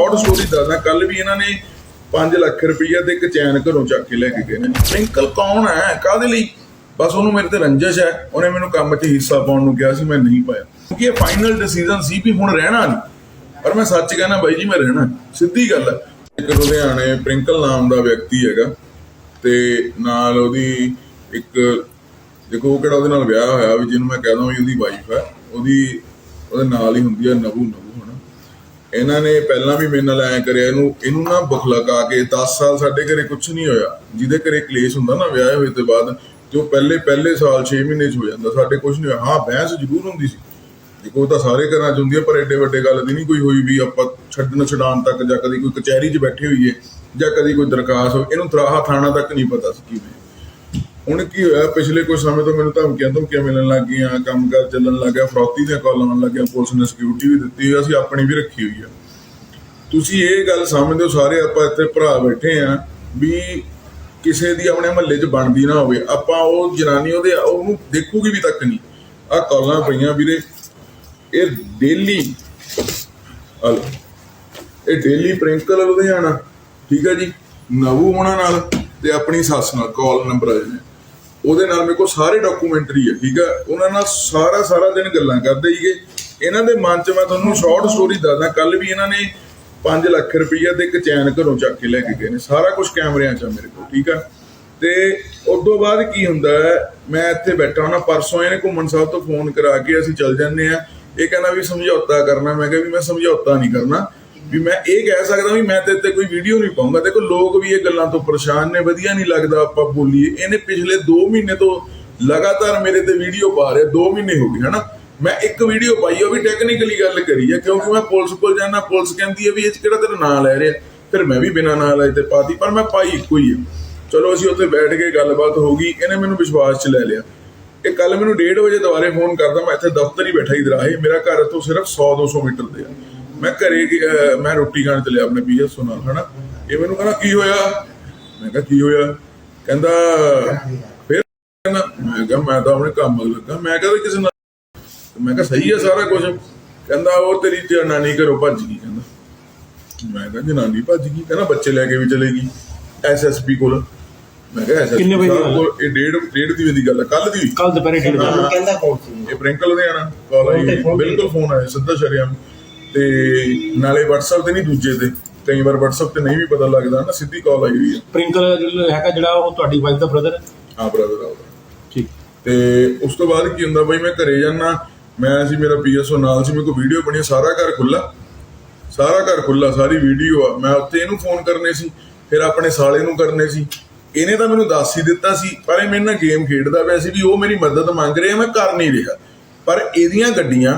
Short story ਦੱਸਦਾ ਕੱਲ ਵੀ ਇਹਨਾਂ ਨੇ 5 ਲੱਖ ਰੁਪਈਆ ਤੇ ਇੱਕ ਚੈਨ ਘਰੋਂ ਚੱਕ ਕੇ ਲੈ ਕੇ ਗਏ ਨੇ। ਟਵਿੰਕਲ ਕੌਣ ਹੈ? ਕਾਹਦੇ ਲਈ? ਬਸ ਉਹਨੂੰ ਮੇਰੇ ਤੇ ਰੰਜਿਸ਼ ਹੈ। ਉਹਨੇ ਮੈਨੂੰ ਕੰਮ 'ਚ ਹਿੱਸਾ ਪਾਉਣ ਨੂੰ ਕਿਹਾ ਸੀ, ਮੈਂ ਨਹੀਂ ਪਾਇਆ। ਕਿਉਂਕਿ ਇਹ ਫਾਈਨਲ ਡਿਸੀਜਨ ਸੀ ਵੀ ਹੁਣ ਰਹਿਣਾ ਨਹੀਂ। ਪਰ ਮੈਂ ਸੱਚ ਕਹਿਣਾ ਬਾਈ ਜੀ, ਮੈਂ ਰਹਿਣਾ ਸਿੱਧੀ ਗੱਲ ਹੈ। ਇੱਕ ਲੁਧਿਆਣੇ ਪ੍ਰਿੰਕਲ ਨਾਮ ਦਾ ਵਿਅਕਤੀ ਹੈਗਾ ਤੇ ਨਾਲ ਉਹਦੀ ਇੱਕ, ਦੇਖੋ ਉਹ ਕਿਹੜਾ ਉਹਦੇ ਨਾਲ ਵਿਆਹ ਹੋਇਆ ਵੀ ਜਿਹਨੂੰ ਮੈਂ ਕਹਿ ਵੀ ਉਹਦੀ ਵਾਈਫ ਹੈ। ਉਹਦੀ, ਉਹਦੇ ਨਾਲ ਹੀ ਹੁੰਦੀ ਹੈ ਨਬੂ ਨਬੂ ਹਨਾ? ਇਹਨਾਂ ਨੇ ਪਹਿਲਾਂ ਵੀ ਮੇਰੇ ਨਾਲ ਐ ਕਰਿਆ, ਇਹਨੂੰ ਇਹਨੂੰ ਨਾ ਬਖਲਕਾ ਕੇ 10 ਸਾਲ ਸਾਡੇ ਘਰੇ ਕੁਝ ਨਹੀਂ ਹੋਇਆ। ਜਿਹਦੇ ਘਰੇ ਕਲੇਸ਼ ਹੁੰਦਾ ਨਾ ਵਿਆਹ ਹੋਏ ਤੋਂ ਬਾਅਦ ਜੋ ਪਹਿਲੇ ਪਹਿਲੇ ਸਾਲ 6 ਮਹੀਨੇ ਚ ਹੋ ਜਾਂਦਾ, ਸਾਡੇ ਕੁਝ ਨਹੀਂ ਹੋਇਆ। ਹਾਂ, ਬਹਿਸ ਜ਼ਰੂਰ ਹੁੰਦੀ ਸੀ। ਦੇਖੋ, ਉਹ ਤਾਂ ਸਾਰੇ ਘਰਾਂ ਚ ਹੁੰਦੀ ਹੈ ਪਰ ਐਡੇ ਵੱਡੇ ਗੱਲ ਦੀ ਨਹੀਂ ਕੋਈ ਹੋਈ ਵੀ ਆਪਾਂ ਛੱਡਣ ਛਡਾਉਣ ਤੱਕ ਜਾਂ ਕਦੀ ਕੋਈ ਕਚਹਿਰੀ 'ਚ ਬੈਠੇ ਹੋਈਏ ਜਾਂ ਕਦੀ ਕੋਈ ਦਰਖਾਸਤ ਹੋ ਇਹਨੂੰ ਤਰਾਹਾ ਥਾਣਾ ਤੱਕ ਨਹੀਂ ਪਤਾ ਸੀ ਕਿਵੇਂ ਹੁਣ ਕੀ ਹੋਇਆ? ਪਿਛਲੇ ਕੁਝ ਸਮੇਂ ਤੋਂ ਮੈਨੂੰ ਧਮਕੀਆਂ ਧਮਕੀਆਂ ਮਿਲਣ ਲੱਗ ਗਈਆਂ, ਕੰਮ ਕੰਮਕਾਰ ਚੱਲਣ ਲੱਗ ਗਿਆ, ਫਰੌਤੀ ਦੀਆਂ ਕਾਲਾਂ ਆਉਣ ਲੱਗੀਆਂ, ਪੁਲਿਸ ਨੇ ਸਿਕਿਉਰਿਟੀ ਵੀ ਦਿੱਤੀ ਹੋਈ ਅਸੀਂ ਆਪਣੀ ਵੀ ਰੱਖੀ ਹੋਈ ਆ। ਤੁਸੀਂ ਇਹ ਗੱਲ ਸਮਝਦੇ ਹੋ ਸਾਰੇ, ਆਪਾਂ ਇੱਥੇ ਭਰਾ ਬੈਠੇ ਆ ਵੀ ਕਿਸੇ ਦੀ ਆਪਣੇ ਮਹੱਲੇ 'ਚ ਬਣਦੀ ਨਾ ਹੋਵੇ। ਆਪਾਂ ਉਹ ਜਨਾਨੀ ਉਹਦੇ ਉਹਨੂੰ ਦੇਖੂਗੀ ਵੀ ਤੱਕ ਨਹੀਂ। ਆ ਕਾਲਾਂ ਪਈਆਂ ਵੀਰੇ। ਇਹ ਡੇਲੀ ਹਲੋ। ਇਹ ਡੇਲੀ ਪ੍ਰਿੰਕਲ ਲੁਧਿਆਣਾ। ਠੀਕ ਹੈ ਜੀ? ਨਵੂ ਹੋਣਾ ਨਾਲ ਤੇ ਆਪਣੀ ਸੱਸ ਨਾਲ। ਕਾਲ ਨੰਬਰ ਆ ਜਾਂਦੇ ਉਹਦੇ ਨਾਲ ਮੇਰੇ ਕੋਲ ਸਾਰੇ ਡਾਕੂਮੈਂਟਰੀ ਹੈ ਠੀਕ ਹੈ ਉਹਨਾਂ ਨਾਲ ਸਾਰਾ ਸਾਰਾ ਦਿਨ ਗੱਲਾਂ ਕਰਦੇ ਹੀਗੇ ਇਹਨਾਂ ਦੇ ਮਨ 'ਚ ਮੈਂ ਤੁਹਾਨੂੰ ਸ਼ਾਰਟ ਸਟੋਰੀ ਦੱਸਦਾ ਕੱਲ ਵੀ ਇਹਨਾਂ ਨੇ 5 ਲੱਖ ਰੁਪਈਆ ਤੇ ਇੱਕ ਚੈਨ ਘਰੋਂ ਚੱਕ ਕੇ ਲੈ ਕੇ ਗਏ ਨੇ। ਸਾਰਾ ਕੁਝ ਕੈਮਰਿਆਂ 'ਚ ਆ ਮੇਰੇ ਕੋਲ, ਠੀਕ ਆ? ਤੇ ਉਸ ਤੋਂ ਬਾਅਦ ਕੀ ਹੁੰਦਾ ਹੈ, ਮੈਂ ਇੱਥੇ ਬੈਠਾ ਹਾਂ ਪਰਸੋਂ ਇਹਨੇ ਘੁੰਮਣ ਸਾਹਿਬ ਤੋਂ ਫੋਨ ਕਰਾ ਕੇ ਅਸੀਂ ਚੱਲ ਜਾਂਦੇ ਆ ਇਹ ਕਹਿੰਦਾ ਵੀ ਸਮਝੌਤਾ ਕਰਨਾ, ਮੈਂ ਕਿਹਾ ਵੀ ਮੈਂ ਸਮਝੌਤਾ ਨਹੀਂ ਕਰਨਾ। ਵੀ ਮੈਂ ਇਹ ਕਹਿ ਸਕਦਾ ਵੀ ਮੈਂ ਤੇ ਤੇ ਕੋਈ ਵੀਡੀਓ ਨਹੀਂ ਪਾਉਂਗਾ ਦੇਖੋ, ਲੋਕ ਵੀ ਇਹ ਗੱਲਾਂ ਤੋਂ ਪਰੇਸ਼ਾਨ ਨੇ, ਵਧੀਆ ਨਹੀਂ ਲੱਗਦਾ ਆਪਾਂ ਬੋਲੀਏ। ਇਹਨੇ ਪਿਛਲੇ 2 ਮਹੀਨੇ ਤੋਂ ਲਗਾਤਾਰ ਮੇਰੇ ਤੇ ਵੀਡੀਓ ਪਾ ਰਿਹਾ 2 ਮਹੀਨੇ ਹੋ ਗਏ, ਹਨਾ? ਮੈਂ ਇੱਕ ਵੀਡੀਓ ਪਾਈ ਉਹ ਵੀ ਟੈਕਨੀਕਲੀ ਗੱਲ ਕਰੀ ਹੈ ਕਿਉਂਕਿ ਮੈਂ ਪੁਲਿਸ ਕੋਲ ਜਾਣਾ ਪੁਲਿਸ ਕਹਿੰਦੀ ਹੈ ਵੀ ਇਹ ਕਿਹੜਾ ਤੇਰਾ ਨਾਂ ਲੈ ਰਿਹਾ? ਫਿਰ ਮੈਂ ਵੀ ਬਿਨਾਂ ਨਾਂ ਲਾਏ ਤੇ ਪਾਤੀ, ਪਰ ਮੈਂ ਪਾਈ ਇੱਕੋ ਹੀ ਹੈ ਚਲੋ, ਅਸੀਂ ਉੱਥੇ ਬੈਠ ਕੇ ਗੱਲਬਾਤ ਹੋ ਗਈ, ਇਹਨੇ ਮੈਨੂੰ ਵਿਸ਼ਵਾਸ 'ਚ ਲੈ ਲਿਆ। ਇਹ ਕੱਲ ਮੈਨੂੰ 1:30 ਵਜੇ ਦੁਬਾਰੇ ਫੋਨ ਕਰਦਾ, ਮੈਂ ਇੱਥੇ ਦਫ਼ਤਰ ਹੀ ਬੈਠਾ ਹੀ ਦਰਾਹੇ ਮੇਰਾ ਘਰ ਤੋਂ ਸਿਰਫ 100 200 ਮੀਟਰ ਤੇ ਆ। ਮੈਂ ਘਰੇ ਮੈਂ ਰੋਟੀ ਖਾਣ ਚੱਲਿਆ ਆਪਣੇ ਪੀਐਸ ਨਾਲ ਹਨਾ? ਇਹ ਮੈਨੂੰ ਕਹਿੰਦਾ ਕੀ ਹੋਇਆ? ਮੈਂ ਕਿਹਾ ਕੀ ਹੋਇਆ? ਕਹਿੰਦਾ ਫਿਰ ਕਹਿੰਦਾ ਮੈਂ ਕਿਹਾ ਮੈਂ ਤਾਂ ਆਪਣੇ ਕੰਮ ਲੱਗਾ। ਮੈਂ ਕਿਹਾ ਕਿਸੇ ਨਾਲ ਮੈਂ ਕਿਹਾ ਸਹੀ ਹੈ ਸਾਰਾ ਕੁਝ ਕਹਿੰਦਾ ਉਹ ਤੇਰੀ ਜਨਾਨੀ ਘਰੋਂ ਭੱਜ ਗਈ ਕਹਿੰਦਾ। ਮੈਂ ਕਿਹਾ ਜਨਾਨੀ ਭੱਜ ਗਈ? ਕਹਿੰਦਾ ਬੱਚੇ ਲੈ ਕੇ ਵੀ ਚਲੇ ਗਈ ਐਸਐਸਪੀ ਕੋਲ। ਮੈਂ ਕਿਹਾ ਐਸਐਸਪੀ ਕਿੰਨੇ ਵਜੇ ਇਹ ਡੇਢ ਡੇਢ ਦੀ ਦੀ ਗੱਲ ਹੈ ਕੱਲ ਦੀ? ਕੱਲ ਦੁਪਹਿਰੇ ਡੇਢ ਵਜੇ। ਕਹਿੰਦਾ ਕੌਣ ਸੀ ਇਹ ਪ੍ਰਿੰਕਲ ਦੇ ਆਣਾ ਕਾਲ ਆਈ ਬਿਲਕੁਲ ਫੋਨ ਆਇਆ ਸਿੱਧਾ ਸ਼ਰਿਆਮ। ਤੇ ਨਾਲੇ WhatsApp ਤੇ ਨਹੀਂ ਦੂਜੇ ਤੇ। ਕਈ ਵਾਰ WhatsApp ਤੇ ਨਹੀਂ ਵੀ ਪਤਾ ਲੱਗਦਾ ਨਾ ਸਿੱਧੀ ਕਾਲ ਆਈ ਹੋਈ ਹੈ ਪ੍ਰਿੰਕਲ ਜਿਹੜਾ ਹੈਗਾ ਜਿਹੜਾ ਉਹ ਤੁਹਾਡੀ ਵਾਈਫ ਦਾ ਬ੍ਰਦਰ ਹੈ? ਆ ਬ੍ਰਦਰ ਆਉਂਦਾ ਠੀਕ। ਤੇ ਉਸ ਤੋਂ ਬਾਅਦ ਕੀ ਹੁੰਦਾ ਬਈ ਮੈਂ ਘਰੇ ਜਾਣਾ ਮੈਂ ਸੀ ਮੇਰਾ ਪੀਐਸਓ ਨਾਲ ਸੀ ਮੇਰੇ ਕੋਲ ਵੀਡੀਓ ਬਣੀ ਸਾਰਾ ਘਰ ਖੁੱਲਾ ਸਾਰਾ ਘਰ ਖੁੱਲਾ ਸਾਰੀ ਵੀਡੀਓ ਆ। ਮੈਂ ਉੱਥੇ ਇਹਨੂੰ ਫੋਨ ਕਰਨੇ ਸੀ ਫਿਰ ਆਪਣੇ ਸਾਲੇ ਨੂੰ ਕਰਨੇ ਸੀ। ਇਹਨੇ ਤਾਂ ਮੈਨੂੰ ਦੱਸ ਹੀ ਦਿੱਤਾ ਸੀ ਪਰ ਇਹ ਮੇਰੇ ਨਾਲ ਗੇਮ ਖੇਡਦਾ ਪਿਆ ਸੀ ਵੀ ਉਹ ਮੇਰੀ ਮਦਦ ਮੰਗ ਰਿਹਾ ਮੈਂ ਕਰ ਨਹੀਂ ਰਿਹਾ। ਪਰ ਇਹਦੀਆਂ ਗੱਡੀਆਂ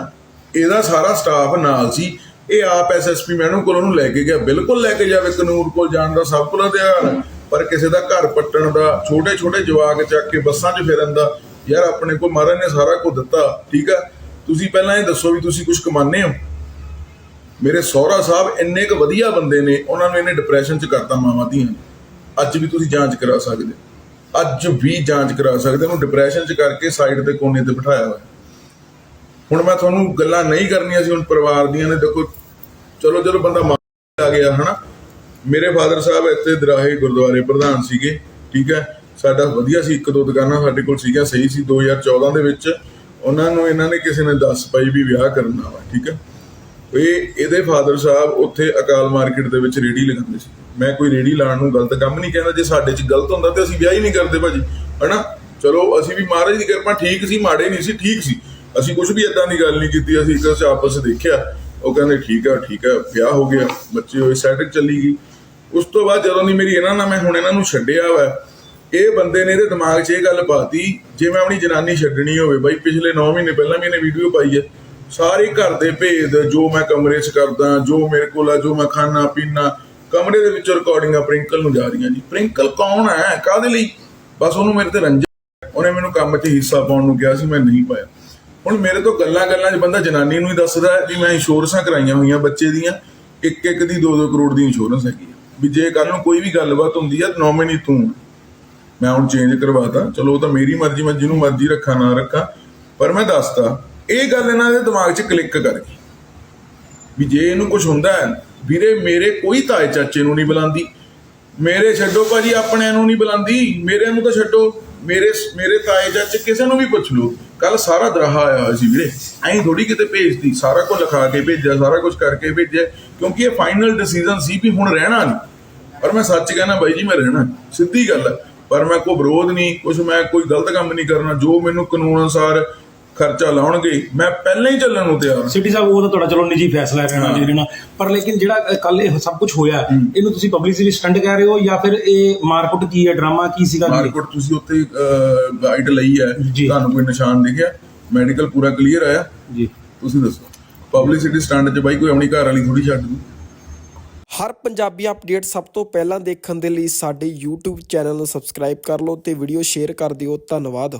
ਇਹਦਾ ਸਾਰਾ ਸਟਾਫ ਨਾਲ ਸੀ। ਇਹ ਆਪ ਐਸਐਸਪੀ ਮੈਡਮ ਕੋਲ ਉਹਨੂੰ ਲੈ ਕੇ ਗਿਆ। ਬਿਲਕੁਲ ਲੈ ਕੇ ਜਾਵੇ ਕਾਨੂੰਨ ਕੋਲ ਜਾਣ ਦਾ ਸਭ ਕੋਲ ਅਧਿਕਾਰ ਹੈ। ਪਰ ਕਿਸੇ ਦਾ ਘਰ ਪੱਟਣ ਦਾ ਛੋਟੇ ਛੋਟੇ ਜਵਾਕ ਚੱਕ ਕੇ ਬੱਸਾਂ 'ਚ ਫਿਰਨ ਦਾ, ਯਾਰ ਆਪਣੇ ਕੋਲ ਮਹਾਰਾਜ ਨੇ ਸਾਰਾ ਕੁਝ ਦਿੱਤਾ, ਠੀਕ ਆ? ਤੁਸੀਂ ਪਹਿਲਾਂ ਇਹ ਦੱਸੋ ਵੀ ਤੁਸੀਂ ਕੁਝ ਕਮਾਉਂਦੇ ਹੋ? ਮੇਰੇ ਸਹੁਰਾ ਸਾਹਿਬ ਇੰਨੇ ਕੁ ਵਧੀਆ ਬੰਦੇ ਨੇ, ਉਹਨਾਂ ਨੂੰ ਇਹਨੇ ਡਿਪਰੈਸ਼ਨ 'ਚ ਕਰਤਾ ਮਾਵਾਂ ਦੀਆਂ ਅੱਜ ਵੀ ਤੁਸੀਂ ਜਾਂਚ ਕਰਾ ਸਕਦੇ। ਅੱਜ ਵੀ ਜਾਂਚ ਕਰਾ ਸਕਦੇ। ਉਹਨੂੰ ਡਿਪਰੈਸ਼ਨ 'ਚ ਕਰਕੇ ਸਾਈਡ ਤੇ ਕੋਨੇ ਤੇ ਬਿਠਾਇਆ ਹੋਇਆ। ਹੁਣ ਮੈਂ ਤੁਹਾਨੂੰ ਗੱਲਾਂ ਨਹੀਂ ਕਰਨੀਆਂ ਸੀ, ਹੁਣ ਪਰਿਵਾਰ ਦੀਆਂ ਨੇ, ਦੇਖੋ, ਚਲੋ ਚਲੋ ਬੰਦਾ ਮਾਰ ਆ ਗਿਆ, ਹਨਾ? ਮੇਰੇ ਫਾਦਰ ਸਾਹਿਬ ਇੱਥੇ ਦਰਾਹੇ ਗੁਰਦੁਆਰੇ ਪ੍ਰਧਾਨ ਸੀਗੇ, ਠੀਕ ਹੈ? ਸਾਡਾ ਵਧੀਆ ਸੀ, ਇੱਕ ਦੋ ਦੁਕਾਨਾਂ ਸਾਡੇ ਕੋਲ ਸੀਗੀਆਂ, ਸਹੀ ਸੀ 2014 ਦੇ ਵਿੱਚ। ਉਹਨਾਂ ਨੂੰ ਇਹਨਾਂ ਨੇ ਕਿਸੇ ਨੇ ਦੱਸ ਪਾਈ ਵੀ ਵਿਆਹ ਕਰਨਾ ਵਾ, ਠੀਕ ਹੈ? ਇਹ, ਇਹਦੇ ਫਾਦਰ ਸਾਹਿਬ ਉੱਥੇ ਅਕਾਲ ਮਾਰਕੀਟ ਦੇ ਵਿੱਚ ਰੇੜੀ ਲਗਾਉਂਦੇ ਸੀ। ਮੈਂ ਕੋਈ ਰੇੜੀ ਲਾਉਣ ਨੂੰ ਗਲਤ ਕੰਮ ਨਹੀਂ ਕਹਿੰਦਾ, ਜੇ ਸਾਡੇ 'ਚ ਗਲਤ ਹੁੰਦਾ ਤੇ ਅਸੀਂ ਵਿਆਹ ਹੀ ਨਹੀਂ ਕਰਦੇ ਭਾਜੀ, ਹਨਾ? ਚਲੋ, ਅਸੀਂ ਵੀ ਮਹਾਰਾਜ ਦੀ ਕਿਰਪਾ, ਠੀਕ ਸੀ, ਮਾੜੇ ਨਹੀਂ ਸੀ, ਠੀਕ ਸੀ। ਅਸੀਂ ਕੁਝ ਵੀ ਇਦਾਂ ਦੀ ਗੱਲ ਨਹੀਂ ਕੀਤੀ, ਅਸੀਂ ਇੱਕ ਅਸੀਂ ਆਪਸ ਵਿੱਚ ਦੇਖਿਆ। ਉਹ ਕਹਿੰਦੇ, ਠੀਕ ਆ ਠੀਕ ਆ, ਵਿਆਹ ਹੋ ਗਿਆ, ਬੱਚੇ ਹੋਏ ਸੈਟਿੰਗ ਚੱਲੀ ਗਈ। ਉਸ ਤੋਂ ਬਾਅਦ ਜਦੋਂ ਦੀ ਮੇਰੀ ਇਹਨਾਂ ਨਾਲ, ਮੈਂ ਹੁਣ ਇਹਨਾਂ ਨੂੰ ਛੱਡਿਆ ਵਾ, ਇਹ ਬੰਦੇ ਨੇ ਇਹਦੇ ਦਿਮਾਗ 'ਚ ਇਹ ਗੱਲ ਪਾਤੀ, ਜੇ ਮੈਂ ਆਪਣੀ ਜਨਾਨੀ ਛੱਡਣੀ ਹੋਵੇ, ਬਾਈ ਪਿਛਲੇ 9 ਮਹੀਨੇ ਪਹਿਲਾਂ ਵੀ ਇਹਨੇ ਵੀਡੀਓ ਪਾਈ ਹੈ, ਸਾਰੇ ਘਰ ਦੇ ਭੇਦ, ਜੋ ਮੈਂ ਕਮਰੇ 'ਚ ਕਰਦਾ, ਜੋ ਮੇਰੇ ਕੋਲ ਆ, ਜੋ ਮੈਂ ਖਾਣਾ, ਪੀਣਾ, ਕਮਰੇ ਦੇ ਵਿੱਚ ਰਿਕਾਰਡਿੰਗਾਂ ਪ੍ਰਿੰਕਲ ਨੂੰ ਜਾ ਰਹੀਆਂ ਜੀ। ਪ੍ਰਿੰਕਲ ਕੌਣ ਹੈ? ਕਾਹਦੇ ਲਈ? ਬਸ ਉਹਨੂੰ ਮੇਰੇ ਤੇ ਰੰਜਨ ਉਹਨੇ ਮੈਨੂੰ ਕੰਮ 'ਚ ਹਿੱਸਾ ਪਾਉਣ ਨੂੰ ਕਿਹਾ ਸੀ, ਮੈਂ ਨਹੀਂ ਪਾਇਆ। ਹੁਣ ਮੇਰੇ ਤੋਂ ਗੱਲਾਂ ਗੱਲਾਂ 'ਚ ਬੰਦਾ ਜਨਾਨੀ ਨੂੰ ਹੀ ਦੱਸਦਾ ਵੀ ਮੈਂ ਇੰਸ਼ੋਰੈਂਸਾਂ ਕਰਾਈਆਂ ਹੋਈਆਂ ਬੱਚੇ ਦੀਆਂ, ਇੱਕ ਇੱਕ ਦੀ 2-2 ਕਰੋੜ ਦੀ ਇੰਸ਼ੋਰੈਂਸ ਹੈਗੀ ਹੈ ਵੀ ਜੇ ਕੱਲ ਨੂੰ ਕੋਈ ਵੀ ਗੱਲਬਾਤ ਹੁੰਦੀ ਹੈ ਨੋਮੀਨੀ ਤੂੰ। ਮੈਂ ਹੁਣ ਚੇਂਜ ਕਰਵਾਤਾ। ਚਲੋ ਉਹ ਤਾਂ ਮੇਰੀ ਮਰਜ਼ੀ, ਮੈਂ ਜਿਹਨੂੰ ਮਰਜ਼ੀ ਰੱਖਾਂ, ਨਾ ਰੱਖਾਂ। ਪਰ ਮੈਂ ਦੱਸਤਾ, ਇਹ ਗੱਲ ਇਹਨਾਂ ਦੇ ਦਿਮਾਗ 'ਚ ਕਲਿੱਕ ਕਰ ਗਈ। ਵੀ ਜੇ ਇਹਨੂੰ ਕੁਝ ਹੁੰਦਾ ਹੈ, ਵੀਰੇ ਮੇਰੇ ਕੋਈ ਤਾਏ ਚਾਚੇ ਨੂੰ ਨਹੀਂ ਬੁਲਾਉਂਦੀ। ਮੇਰੇ ਛੱਡੋ ਭਾਜੀ, ਆਪਣਿਆਂ ਨੂੰ ਨਹੀਂ ਬੁਲਾਉਂਦੀ। ਮੇਰੇ ਨੂੰ ਤਾਂ ਛੱਡੋ। ਮੇਰੇ ਮੇਰੇ ਤਾਏ ਚਾਚੇ ਕਿਸੇ ਨੂੰ ਵੀ ਪੁੱਛ ਲਓ। ਕੱਲ ਸਾਰਾ ਦਰਹਾ ਆਇਆ ਹੋਇਆ ਸੀ ਵੀਰੇ। ਐਂ ਥੋੜੀ ਕਿਤੇ ਭੇਜਦੀ ਸਾਰਾ ਕੁਝ ਲਿਖਾ ਕੇ ਭੇਜਿਆ, ਸਾਰਾ ਕੁਝ ਕਰਕੇ ਭੇਜਿਆ, ਕਿਉਂਕਿ ਇਹ ਫਾਈਨਲ ਡਿਸੀਜਨ ਸੀ ਵੀ ਹੁਣ ਰਹਿਣਾ ਨਹੀਂ। ਪਰ ਮੈਂ ਸੱਚ ਕਹਿਣਾ ਬਾਈ ਜੀ, ਮੈਂ ਰਹਿਣਾ ਸਿੱਧੀ ਗੱਲ ਹੈ। ਪਰ ਮੈਂ ਕੋਈ ਵਿਰੋਧ ਨਹੀਂ ਕੁਝ ਮੈਂ ਕੋਈ ਗਲਤ ਕੰਮ ਨਹੀਂ ਕਰਨਾ। ਜੋ ਮੈਨੂੰ ਕਾਨੂੰਨ ਅਨੁਸਾਰ ਖਰਚਾ ਲਾਉਣਗੇ ਮੈਂ ਪਹਿਲਾਂ ਹੀ ਚੱਲਣ ਨੂੰ ਤਿਆਰ ਹਾਂ। ਸਿਟੀ ਸਾਹਿਬ ਉਹ ਤਾਂ ਤੁਹਾਡਾ ਚਲੋ ਨਿੱਜੀ ਫੈਸਲਾ ਹੈ ਰਹਿਣਾ। ਨਹੀਂ ਰਹਿਣਾ ਪਰ ਲੇਕਿਨ ਜਿਹੜਾ ਕੱਲ ਇਹ ਸਭ ਕੁਝ ਹੋਇਆ ਇਹਨੂੰ ਤੁਸੀਂ ਪਬਲਿਸਿਟੀ ਸਟੰਟ ਕਹਿ ਰਹੇ ਹੋ ਜਾਂ ਫਿਰ ਇਹ ਮਾਰਕੁੱਟ ਕੀ ਹੈ ਡਰਾਮਾ ਕੀ ਸੀਗਾ? ਜੀ ਮਾਰਕੀਟ ਤੁਸੀਂ ਉੱਥੇ ਗਾਈਡ ਲਈ ਹੈ। ਜੀ। ਤੁਹਾਨੂੰ ਕੋਈ ਨਿਸ਼ਾਨ ਦਿਖਿਆ? ਮੈਡੀਕਲ ਪੂਰਾ ਕਲੀਅਰ ਆਇਆ? ਜੀ। ਤੁਸੀਂ ਦੱਸੋ। ਪਬਲਿਸਿਟੀ ਸਟੰਡ 'ਚ ਬਾਈ ਕੋਈ ਆਪਣੀ ਘਰ ਵਾਲੀ ਥੋੜੀ ਛੱਡ ਦੂ ਹਰ ਪੰਜਾਬੀ ਅਪਡੇਟ ਸਭ ਤੋਂ ਪਹਿਲਾਂ ਦੇਖਣ ਦੇ ਲਈ ਸਾਡੇ YouTube ਚੈਨਲ ਨੂੰ ਸਬਸਕ੍ਰਾਈਬ ਕਰ ਲਓ ਤੇ ਵੀਡੀਓ ਸ਼ੇਅਰ ਕਰ ਦਿਓ। ਧੰਨਵਾਦ।